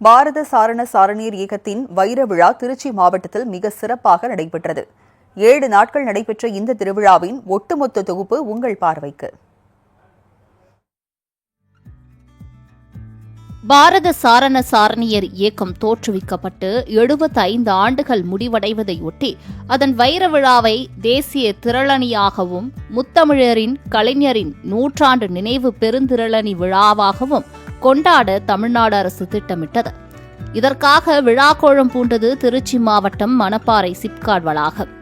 பாரத சாரண சாரணியர் இயக்கத்தின் வைர விழா திருச்சி மாவட்டத்தில் மிக சிறப்பாக நடைபெற்றது. ஏழு நாட்கள் நடைபெற்ற இந்த திருவிழாவின் ஒட்டுமொத்த தொகுப்பு உங்கள் பார்வைக்கு. பாரத சாரண சாரணியர் இயக்கம் தோற்றுவிக்கப்பட்டு 75 ஆண்டுகள் முடிவடைவதையொட்டி அதன் வைர விழாவை தேசிய திரளணியாகவும் முத்தமிழரின் கலைஞரின் நூற்றாண்டு நினைவு பெருந்திரளணி விழாவாகவும் கொண்டாட தமிழ்நாடு அரசு திட்டமிட்டது. இதற்காக விழாக்கோழம் பூண்டது திருச்சி மாவட்டம் மணப்பாறை சிப்காட் வளாகம்.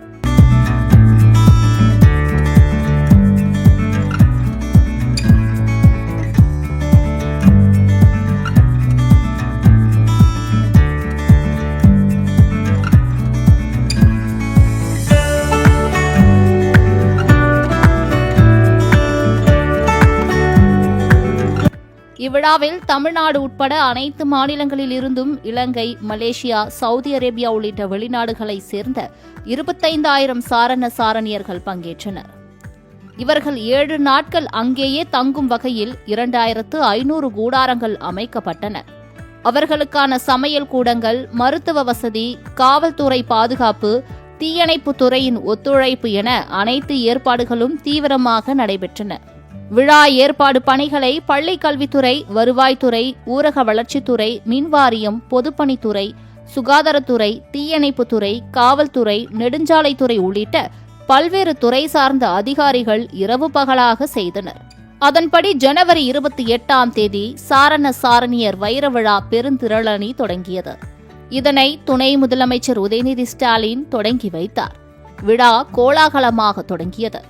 இவ்விழாவில் தமிழ்நாடு உட்பட அனைத்து மாநிலங்களில் இருந்தும் இலங்கை மலேசியா சவுதி அரேபியா உள்ளிட்ட வெளிநாடுகளைச் சேர்ந்த இருபத்தைந்தாயிரம் சாரண சாரணியர்கள் பங்கேற்றனர். இவர்கள் ஏழு நாட்கள் அங்கேயே தங்கும் வகையில் இரண்டாயிரத்து ஐநூறு கூடாரங்கள் அமைக்கப்பட்டன. அவர்களுக்கான சமையல் கூடங்கள் மருத்துவ வசதி காவல்துறை பாதுகாப்பு தீயணைப்பு துறையின் ஒத்துழைப்பு என அனைத்து ஏற்பாடுகளும் தீவிரமாக நடைபெற்றன. விழா ஏற்பாடு பணிகளை பள்ளி கல்வித்துறை வருவாய்த்துறை ஊரக வளர்ச்சித்துறை மின்வாரியம் பொதுப்பணித்துறை சுகாதாரத்துறை தீயணைப்புத்துறை காவல்துறை நெடுஞ்சாலைத்துறை உள்ளிட்ட பல்வேறு துறை சார்ந்த அதிகாரிகள் இரவு பகலாக செய்தனர். அதன்படி ஜனவரி இருபத்தி எட்டாம் தேதி சாரண சாரணியர் வைர விழா பெருந்திரளணி தொடங்கியது. இதனை துணை முதலமைச்சர் உதயநிதி ஸ்டாலின் தொடங்கி வைத்தார். விழா கோலாகலமாக தொடங்கியது.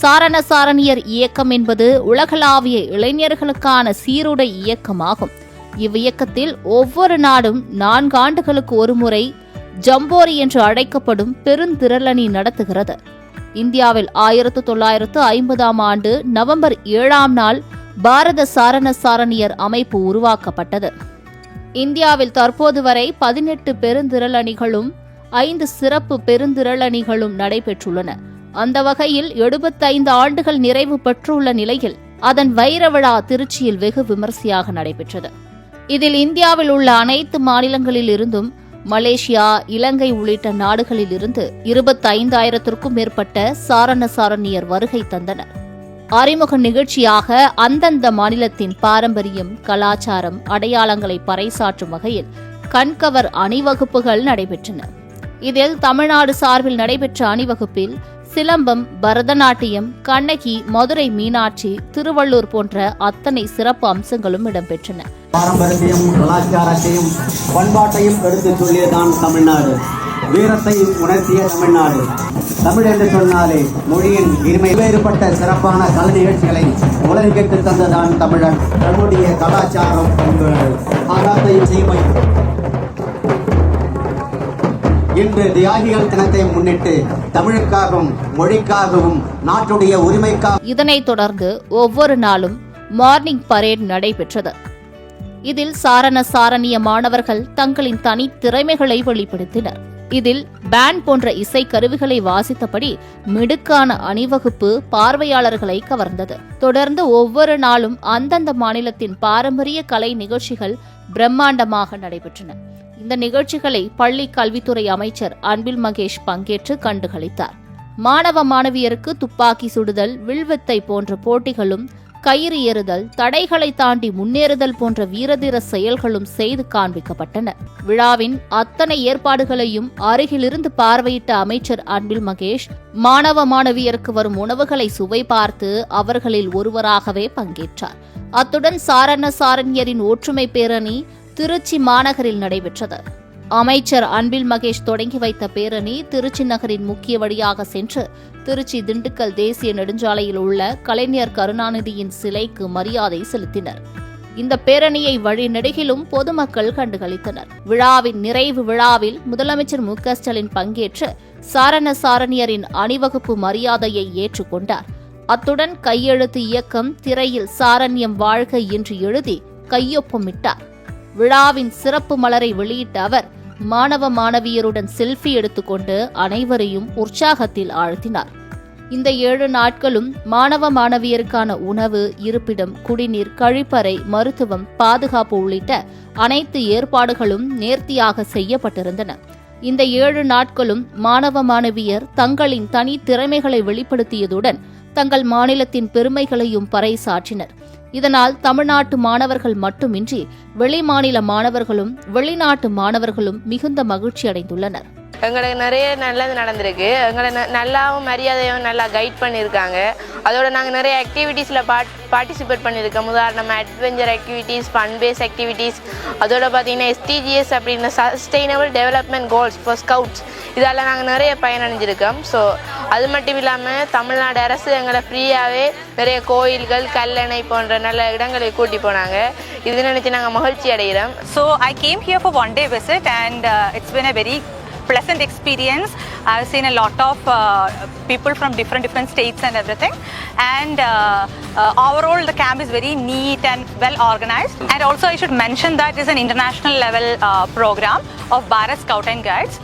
சாரண சாரணியர் இயக்கம் என்பது உலகளாவிய இளைஞர்களுக்கான சீருடை இயக்கமாகும். இவ்வியக்கத்தில் ஒவ்வொரு நாடும் நான்கு ஆண்டுகளுக்கு ஒருமுறை ஜம்போரி என்று அழைக்கப்படும் பெருந்திரளணி நடத்துகிறது. இந்தியாவில் ஆயிரத்து தொள்ளாயிரத்து ஐம்பதாம் ஆண்டு நவம்பர் ஏழாம் நாள் பாரத சாரண சாரணியர் அமைப்பு உருவாக்கப்பட்டது. இந்தியாவில் தற்போது வரை பதினெட்டு பெருந்திரளணிகளும் ஐந்து சிறப்பு பெருந்திரளணிகளும் நடைபெற்றுள்ளன. அந்த வகையில் எழுபத்தைந்து ஆண்டுகள் நிறைவு பெற்றுள்ள நிலையில் அதன் வைர விழா திருச்சியில் வெகு விமர்சையாக நடைபெற்றது. இதில் இந்தியாவில் உள்ள அனைத்து மாநிலங்களில் இருந்தும் மலேசியா இலங்கை உள்ளிட்ட நாடுகளில் இருந்து இருபத்தைந்தாயிரத்திற்கும் மேற்பட்ட சாரண சாரணியர் வருகை தந்தனர். அறிமுக நிகழ்ச்சியாக அந்தந்த மாநிலத்தின் பாரம்பரியம் கலாச்சாரம் அடையாளங்களை பறைசாற்றும் வகையில் கண்கவர் அணிவகுப்புகள் நடைபெற்றன. இதில் தமிழ்நாடு சார்பில் நடைபெற்ற அணிவகுப்பில் சிலம்பம் பரதநாட்டியம் கண்ணகி மதுரை மீனாட்சி திருவள்ளூர் போன்ற அத்தனை சிறப்பு அம்சங்களும் இடம்பெற்றன. பாரம்பரியத்தையும் கலாச்சாரத்தையும் பண்பாட்டையும் எடுத்து சொல்லியதான் தமிழ்நாடு. வீரத்தையும் உணர்த்திய தமிழ்நாடு. தமிழ் என்று சொன்னாலே மொழியின் இருமை வேறுபட்ட சிறப்பான கலை நிகழ்ச்சிகளை உலகிற்கு தந்ததான் தமிழன். தன்னுடைய கலாச்சாரம் பண்புகள் ஆகாத்தையும் சீமை இன்று தியாகிகள் தினத்தை முன்னிட்டு தமிழுக்காகவும் மொழிக்காகவும் நாட்டுடைய உரிமைக்காக இதனைத் தொடர்ந்து ஒவ்வொரு நாளும் மார்னிங் பரேட் நடைபெற்றது. இதில் சாரண சாரணிய மாணவர்கள் தங்களின் தனி திறமைகளை வெளிப்படுத்தினர். இதில் பேண்ட் போன்ற இசை கருவிகளை வாசித்தபடி மிடுக்கான அணிவகுப்பு பார்வையாளர்களை கவர்ந்தது. தொடர்ந்து ஒவ்வொரு நாளும் அந்தந்த மாநிலத்தின் பாரம்பரிய கலை நிகழ்ச்சிகள் பிரம்மாண்டமாக நடைபெற்றன. இந்த நிகழ்ச்சிகளை பள்ளி கல்வித்துறை அமைச்சர் அன்பில் மகேஷ் பங்கேற்று கண்டுகளித்தார். மாணவ மாணவியருக்கு துப்பாக்கி சுடுதல் வில்வித்தை போன்ற போட்டிகளும் கயிறு ஏறுதல் தடைகளை தாண்டி முன்னேறுதல் போன்ற வீரதீர செயல்களும் செய்து காண்பிக்கப்பட்டன. விழாவின் அத்தனை ஏற்பாடுகளையும் அருகிலிருந்து பார்வையிட்ட அமைச்சர் அன்பில் மகேஷ் மாணவ மாணவியருக்கு வரும் உணவுகளை சுவை பார்த்து அவர்களில் ஒருவராகவே பங்கேற்றார். அத்துடன் சாரண சாரண்யரின் ஒற்றுமை பேரணி திருச்சி மாநகரில் நடைபெற்றது. அமைச்சர் அன்பில் மகேஷ் தொடங்கி வைத்த பேரணி திருச்சி நகரின் முக்கிய வழியாக சென்று திருச்சி திண்டுக்கல் தேசிய நெடுஞ்சாலையில் உள்ள கலைஞர் கருணாநிதியின் சிலைக்கு மரியாதை செலுத்தினர். இந்த பேரணியை வழிநெடுகிலும் பொதுமக்கள் கண்டுகளித்தனர். விழாவின் நிறைவு விழாவில் முதலமைச்சர் மு க ஸ்டாலின் பங்கேற்று சாரண சாரணியரின் அணிவகுப்பு மரியாதையை ஏற்றுக்கொண்டார். அத்துடன் கையெழுத்து இயக்கம் திரையில் சாரண்யம் வாழ்க என்று எழுதி கையொப்பமிட்டார். விழாவின் சிறப்பு மலரை வெளியிட்ட அவர் மாணவ மாணவியருடன் செல்ஃபி எடுத்துக்கொண்டு அனைவரையும் உற்சாகத்தில் ஆழ்த்தினார். இந்த ஏழு நாட்களும் மாணவ மாணவியருக்கான உணவு இருப்பிடம் குடிநீர் கழிப்பறை மருத்துவம் பாதுகாப்பு உள்ளிட்ட அனைத்து ஏற்பாடுகளும் நேர்த்தியாக செய்யப்பட்டிருந்தன. இந்த ஏழு நாட்களும் மாணவ மாணவியர் தங்களின் தனி திறமைகளை வெளிப்படுத்தியதுடன் தங்கள் மாநிலத்தின் பெருமைகளையும் பறைசாற்றினர். இதனால் தமிழ்நாட்டு மாணவர்கள் மட்டுமின்றி வெளிமாநில மாணவர்களும் வெளிநாட்டு மாணவர்களும் மிகுந்த மகிழ்ச்சி அடைந்துள்ளனர் எங்களுக்கு நிறைய நல்லது நடந்திருக்கு. எங்களை ந- நல்லாவும் மரியாதையும் நல்லா கைட் பண்ணியிருக்காங்க. அதோட நாங்கள் நிறைய ஆக்டிவிட்டீஸில் பார்ட் பார்ட்டிசிபேட் பண்ணியிருக்கோம். உதாரணமாக adventure activities fun base activities அதோட பார்த்தீங்கன்னா எஸ்டிஜிஎஸ் அப்படின்னு sustainable development goals for scouts இதால் நாங்கள் நிறைய பயனடைஞ்சிருக்கோம். ஸோ அது மட்டும் இல்லாமல் தமிழ்நாடு அரசு எங்களை ஃப்ரீயாகவே நிறைய கோயில்கள் கல்லணை போன்ற நல்ல இடங்களுக்கு கூட்டி போனாங்க. இது நினச்சி நாங்கள் மகிழ்ச்சி அடைகிறோம். So I came here for one day visit and it's been a very pleasant experience. I've seen a lot of uh, people from different different states and everything. And uh, uh, overall, the camp is very neat and well organized. And also, I should mention that it's an international level uh, program of Bharat Scout and Guides.